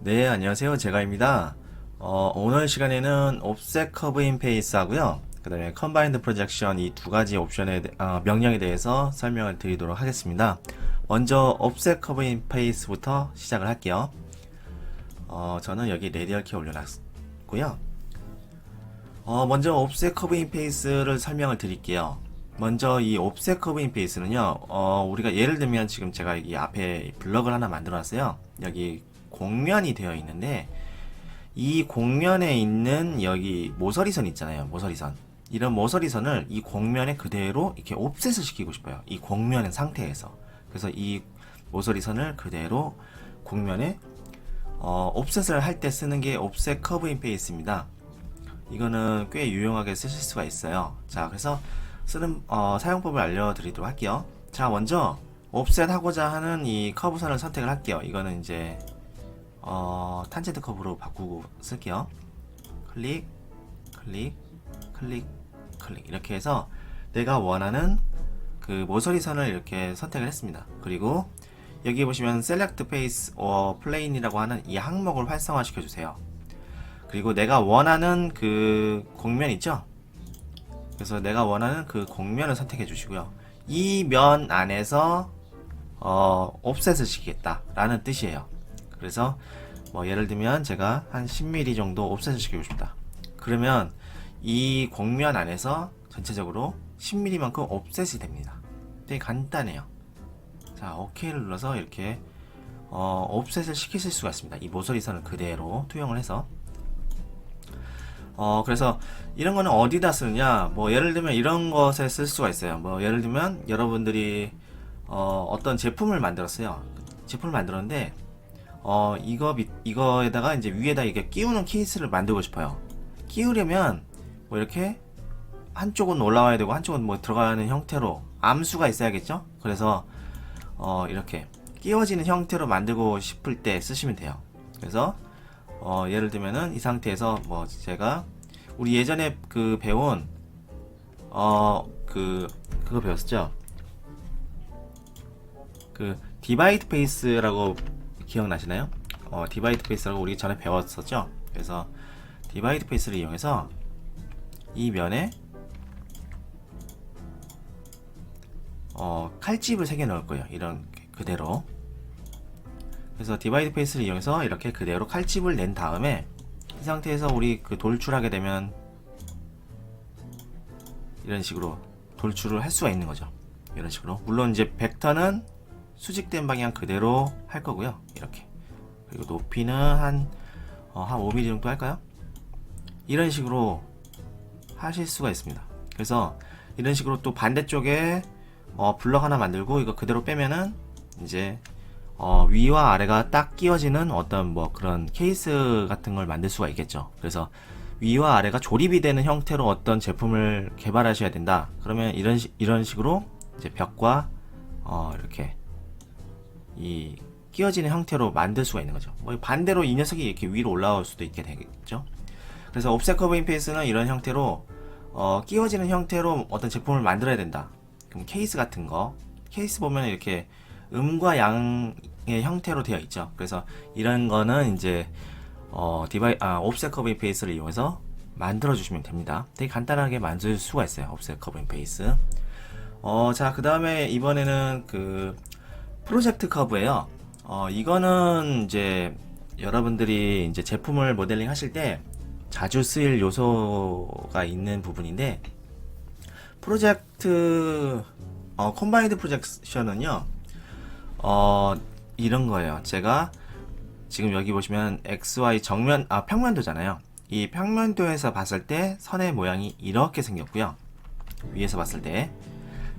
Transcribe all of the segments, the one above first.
네, 안녕하세요. 제가입니다. 어, 오늘 시간에는 옵셋 커브 인 페이스 하고요. 그 다음에 컨바인드 프로젝션 이 두 가지 옵션의 대- 아, 명령에 대해서 설명을 드리도록 하겠습니다. 먼저 옵셋 커브 인 페이스부터 시작을 할게요. 어, 저는 여기 레디얼 키 올려놨고요. 어, 먼저 옵셋 커브 인 페이스를 설명을 드릴게요. 먼저 이 옵셋 커브 인 페이스는요, 어, 우리가 예를 들면 지금 제가 여기 앞에 블럭을 하나 만들어 놨어요. 여기 공면이 되어 있는데, 이 공면에 있는 여기 모서리선 있잖아요. 모서리선. 이런 모서리선을 이 공면에 그대로 이렇게 옵셋을 시키고 싶어요. 이 공면의 상태에서. 그래서 이 모서리선을 그대로 공면에 어, 옵셋을 할 때 쓰는 게 옵셋 커브 인 페이스입니다. 이거는 꽤 유용하게 쓰실 수가 있어요. 자, 그래서 쓰는 어, 사용법을 알려드리도록 할게요. 자, 먼저 옵셋 하고자 하는 이 커브선을 선택을 할게요. 이거는 이제 어, 탄젠트 커브로 바꾸고 쓸게요. 클릭, 클릭, 클릭, 클릭 이렇게 해서 내가 원하는 그 모서리 선을 이렇게 선택을 했습니다. 그리고 여기 보시면 Select or Plane이라고 하는 이 항목을 활성화 시켜 주세요. 그리고 내가 원하는 그 곡면 있죠? 그래서 내가 원하는 그 곡면을 선택해 주시고요. 이 면 안에서 어, 옵셋을 시키겠다 라는 뜻이에요. 그래서 뭐 예를 들면 제가 한 10mm 정도 옵셋을 시키고 싶다. 그러면 이 곡면 안에서 전체적으로 10mm만큼 옵셋이 됩니다. 되게 간단해요. 자, OK를 눌러서 이렇게 어, 옵셋을 시키실 수가 있습니다. 이 모서리선을 그대로 투영을 해서 어, 그래서 이런 거는 어디다 쓰느냐? 뭐 예를 들면 이런 것에 쓸 수가 있어요. 뭐 예를 들면 여러분들이 어, 어떤 제품을 만들었어요. 제품을 만들었는데 어, 이거 밑 이거에다가 이제 위에다 이게 끼우는 케이스를 만들고 싶어요. 끼우려면 뭐 이렇게 한쪽은 올라와야 되고 한쪽은 뭐 들어가는 형태로 암수가 있어야겠죠? 그래서 어, 이렇게 끼워지는 형태로 만들고 싶을 때 쓰시면 돼요. 그래서 어, 예를 들면은 이 상태에서 뭐 제가 우리 예전에 그 배운 어 그 그거 배웠었죠? 그 디바이드 페이스라고 기억나시나요? 어 디바이드 페이스라고 우리 전에 배웠었죠? 그래서 디바이드 페이스를 이용해서 이 면에 어 칼집을 새겨 넣을 거예요. 이런 그대로 그래서 디바이드 페이스를 이용해서 이렇게 그대로 칼집을 낸 다음에 이 상태에서 우리 그 돌출하게 되면 이런 식으로 돌출을 할 수가 있는 거죠. 이런 식으로. 물론 이제 벡터는 수직된 방향 그대로 할 거고요. 이렇게. 그리고 높이는 한, 어, 한 5mm 정도 할까요? 이런 식으로 하실 수가 있습니다. 그래서 이런 식으로 또 반대쪽에 어, 블럭 하나 만들고 이거 그대로 빼면은 이제 어, 위와 아래가 딱 끼워지는 어떤 뭐 그런 케이스 같은 걸 만들 수가 있겠죠. 그래서 위와 아래가 조립이 되는 형태로 어떤 제품을 개발하셔야 된다. 그러면 이런 시, 이런 식으로 이제 벽과 어, 이렇게 이 끼워지는 형태로 만들 수가 있는 거죠. 뭐 반대로 이 녀석이 이렇게 위로 올라올 수도 있게 되겠죠. 그래서 옵셋 커브 인페이스는 이런 형태로 어, 끼워지는 형태로 어떤 제품을 만들어야 된다. 그럼 케이스 같은 거 케이스 보면 이렇게 음과 양의 형태로 되어 있죠. 그래서 이런 거는 이제 어, 디바이 아, 옵셋 커브 인페이스를 이용해서 만들어 주시면 됩니다. 되게 간단하게 만들 수가 있어요. 옵셋 커브 인페이스. 어, 자, 그다음에 이번에는 그 프로젝트 커브예요. 어, 이거는 이제 여러분들이 이제 제품을 모델링 하실 때 자주 쓰일 요소가 있는 부분인데 프로젝트 어, 컴바인드 프로젝션은요. 어, 이런 거예요. 제가 지금 여기 보시면 XY 정면, 아, 평면도잖아요. 이 평면도에서 봤을 때 선의 모양이 이렇게 생겼고요. 위에서 봤을 때.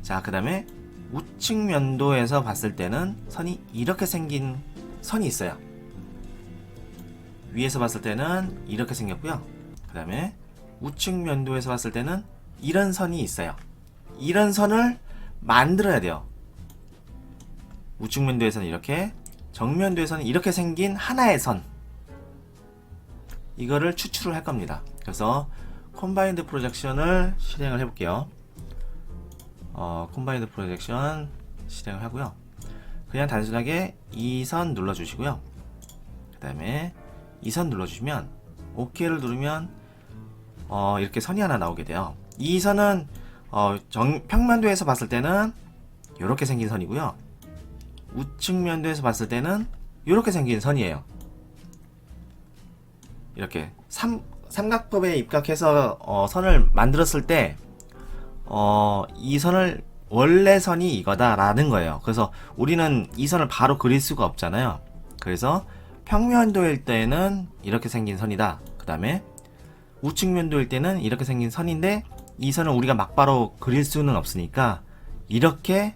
자, 그 다음에 우측 면도에서 봤을 때는 선이 이렇게 생긴 선이 있어요. 위에서 봤을 때는 이렇게 생겼고요. 그 다음에 우측 면도에서 봤을 때는 이런 선이 있어요. 이런 선을 만들어야 돼요. 우측 면도에서는 이렇게, 정면도에서는 이렇게 생긴 하나의 선. 이거를 추출을 할 겁니다. 그래서 컴바인드 프로젝션을 실행을 해볼게요. 어, 컴바인드 프로젝션 실행을 하고요. 그냥 단순하게 이 선 눌러주시고요. 그 다음에 이 선 눌러주시면 OK를 누르면 어, 이렇게 선이 하나 나오게 돼요. 이 선은 어, 정, 평면도에서 봤을 때는 이렇게 생긴 선이고요. 우측 면도에서 봤을 때는 이렇게 생긴 선이에요. 이렇게 삼, 삼각법에 입각해서 어, 선을 만들었을 때, 어, 이 선을 원래 선이 이거다라는 거예요. 그래서 우리는 이 선을 바로 그릴 수가 없잖아요. 그래서 평면도일 때는 이렇게 생긴 선이다. 그 다음에 우측 면도일 때는 이렇게 생긴 선인데 이 선을 우리가 막바로 그릴 수는 없으니까 이렇게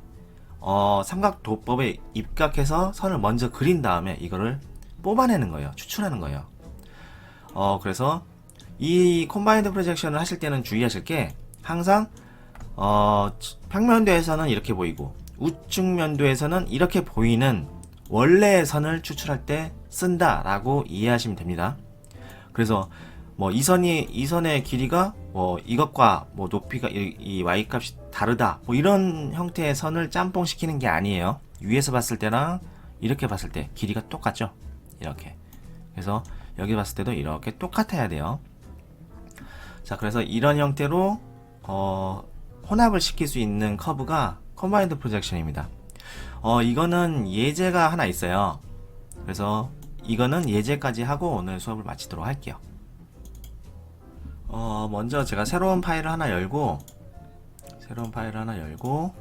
어, 삼각도법에 입각해서 선을 먼저 그린 다음에 이거를 뽑아내는 거예요. 추출하는 거예요. 어, 그래서 이 콤바인드 프로젝션을 하실 때는 주의하실 게 항상 어, 평면도에서는 이렇게 보이고 우측 면도에서는 이렇게 보이는 원래의 선을 추출할 때 쓴다라고 이해하시면 됩니다. 그래서 뭐 이 선이 이 선의 길이가 뭐 이것과 뭐 높이가 이, 이 y 값이 다르다 뭐 이런 형태의 선을 짬뽕 시키는 게 아니에요. 위에서 봤을 때랑 이렇게 봤을 때 길이가 똑같죠. 이렇게. 그래서 여기 봤을 때도 이렇게 똑같아야 돼요. 자, 그래서 이런 형태로 어, 혼합을 시킬 수 있는 커브가 컴바인드 프로젝션입니다. 어, 이거는 예제가 하나 있어요. 그래서 이거는 예제까지 하고 오늘 수업을 마치도록 할게요. 어, 먼저 제가 새로운 파일을 하나 열고 새로운 파일을 하나 열고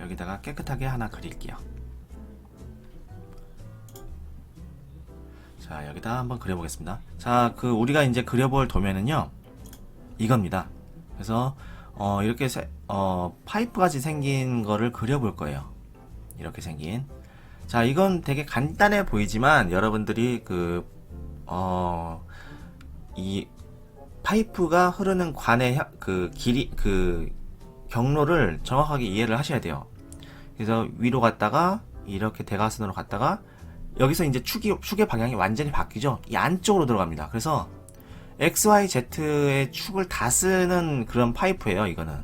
여기다가 깨끗하게 하나 그릴게요. 자, 여기다 한번 그려보겠습니다. 자, 그 우리가 이제 그려볼 도면은요. 이겁니다. 그래서 어, 이렇게 세, 어, 파이프같이 생긴 거를 그려볼 거예요. 이렇게 생긴. 자, 이건 되게 간단해 보이지만 여러분들이 그 어, 이 파이프가 흐르는 관의 향- 그 길이 그 경로를 정확하게 이해를 하셔야 돼요. 그래서 위로 갔다가 이렇게 대각선으로 갔다가 여기서 이제 축이 축의 방향이 완전히 바뀌죠. 이 안쪽으로 들어갑니다. 그래서 X, Y, Z의 축을 다 쓰는 그런 파이프예요. 이거는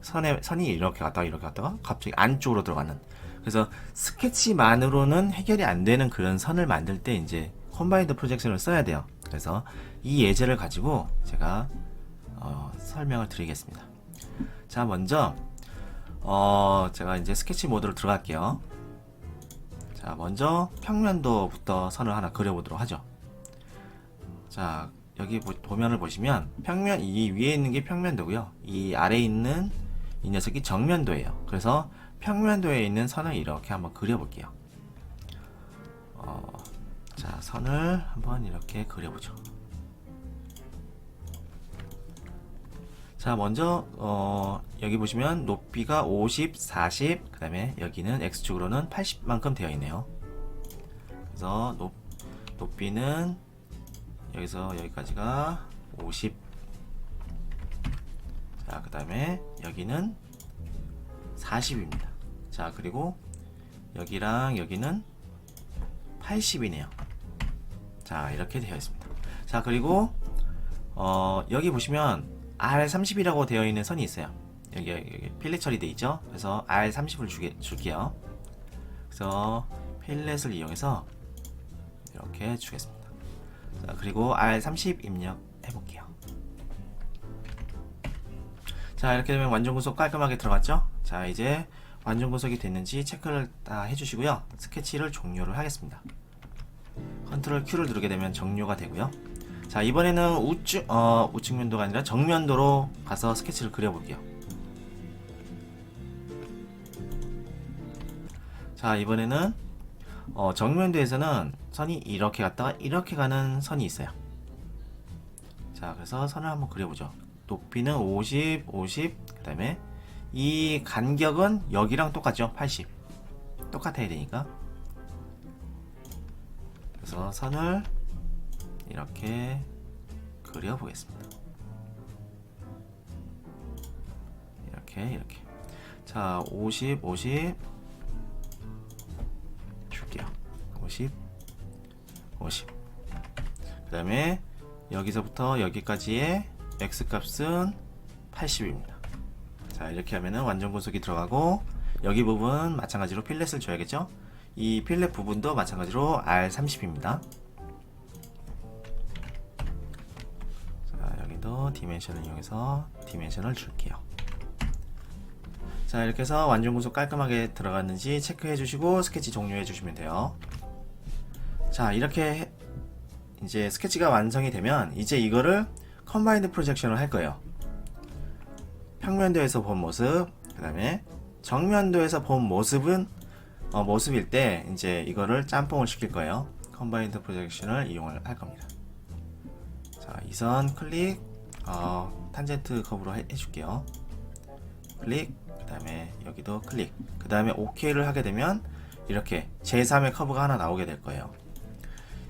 선에 선이 이렇게 갔다가 이렇게 갔다가 갑자기 안쪽으로 들어가는. 그래서 스케치만으로는 해결이 안 되는 그런 선을 만들 때 이제 컴바인드 프로젝션을 써야 돼요. 그래서 이 예제를 가지고 제가 어, 설명을 드리겠습니다. 자, 먼저 어, 제가 이제 스케치 모드로 들어갈게요. 자, 먼저 평면도부터 선을 하나 그려보도록 하죠. 자, 여기 보- 도면을 보시면 평면 이 위에 있는 게 평면도고요. 이 아래에 있는 이 녀석이 정면도예요. 그래서 평면도에 있는 선을 이렇게 한번 그려볼게요. 어, 자, 선을 한번 이렇게 그려보죠. 자, 먼저 어, 여기 보시면 높이가 50, 40, 그 다음에 여기는 x축으로는 80만큼 되어 있네요. 그래서 높, 높이는 여기서 여기까지가 50. 자, 그 다음에 여기는 40입니다. 자, 그리고 여기랑 여기는 80이네요. 자, 이렇게 되어 있습니다. 자, 그리고 어, 여기 보시면 R30이라고 되어 있는 선이 있어요. 여기, 여기 필렛 처리돼 있죠? 그래서 R30을 주게, 줄게요. 그래서 필렛을 이용해서 이렇게 주겠습니다. 자, 그리고 R30 입력해 볼게요. 자, 이렇게 되면 완전 구속 깔끔하게 들어갔죠? 자, 이제 완전 구속이 됐는지 체크를 다 해주시고요. 스케치를 종료를 하겠습니다. 컨트롤 Q를 누르게 되면 종료가 되고요. 자, 이번에는 우측, 어, 우측 면도가 아니라 정면도로 가서 스케치를 그려볼게요. 자, 이번에는 어, 정면도에서는 선이 이렇게 갔다가 이렇게 가는 선이 있어요. 자, 그래서 선을 한번 그려보죠. 높이는 50, 50, 그 다음에 이 간격은 여기랑 똑같죠? 80. 똑같아야 되니까. 그래서 선을 이렇게 그려보겠습니다. 이렇게, 이렇게. 자, 50, 50. 줄게요. 50, 50. 그 다음에 여기서부터 여기까지의 x 값은 80입니다. 자 이렇게 하면은 완전 구속이 들어가고 여기 부분 마찬가지로 필렛을 줘야겠죠? 이 필렛 부분도 마찬가지로 R30입니다. 자 여기도 디멘션을 이용해서 디멘션을 줄게요. 자 이렇게 해서 완전 구속 깔끔하게 들어갔는지 체크해 주시고 스케치 종료해 주시면 돼요. 자 이렇게 해- 이제 스케치가 완성이 되면 이제 이거를 컴바인드 프로젝션을 할 거예요. 평면도에서 본 모습, 그 다음에 정면도에서 본 모습은 어, 모습일 때 이제 이거를 짬뽕을 시킬 거예요. 컴바인드 프로젝션을 이용을 할 겁니다. 자, 이 선 클릭, 어, 탄젠트 커브로 해, 해줄게요. 클릭, 그 다음에 여기도 클릭, 그 다음에 OK를 하게 되면 이렇게 제3의 커브가 하나 나오게 될 거예요.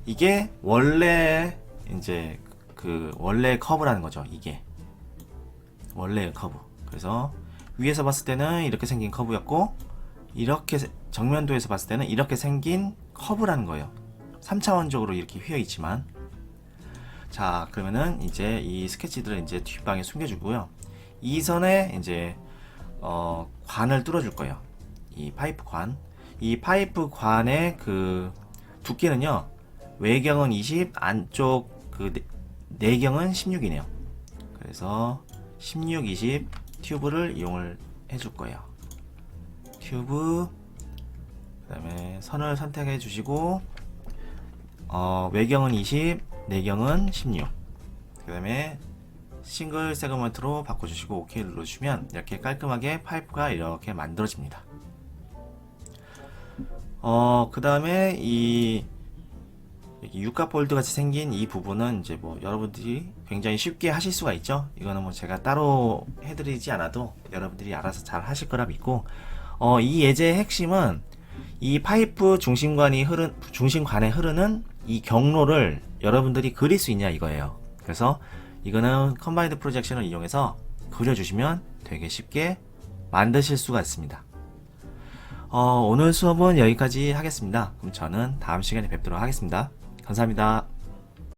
이게 원래 이제 그 원래 커브라는 거죠. 이게 원래의 커브. 그래서 위에서 봤을 때는 이렇게 생긴 커브였고 이렇게 세- 정면도에서 봤을 때는 이렇게 생긴 커브라는 거예요. 3차원적으로 이렇게 휘어 있지만 자 그러면은 이제 이 스케치들을 이제 뒷방에 숨겨주고요. 이 선에 이제 어, 관을 뚫어줄 거예요. 이 파이프 관. 이 파이프 관의 그 두께는요. 외경은 20, 안쪽 그 내- 내경은 16이네요. 그래서 16, 20 튜브를 이용을 해줄 거예요. 튜브 그 다음에 선을 선택해 주시고 어, 외경은 20, 내경은 16. 그 다음에 싱글 세그먼트로 바꿔주시고 OK 눌러주시면 이렇게 깔끔하게 파이프가 이렇게 만들어집니다. 어, 그 다음에 이 육각 볼드 같이 생긴 이 부분은 이제 뭐 여러분들이 굉장히 쉽게 하실 수가 있죠. 이거는 뭐 제가 따로 해드리지 않아도 여러분들이 알아서 잘 하실 거라 믿고, 어, 이 예제의 핵심은 이 파이프 중심관이 흐르, 중심관에 흐르는 이 경로를 여러분들이 그릴 수 있냐 이거예요. 그래서 이거는 컴바인드 프로젝션을 이용해서 그려주시면 되게 쉽게 만드실 수가 있습니다. 어, 오늘 수업은 여기까지 하겠습니다. 그럼 저는 다음 시간에 뵙도록 하겠습니다. 감사합니다.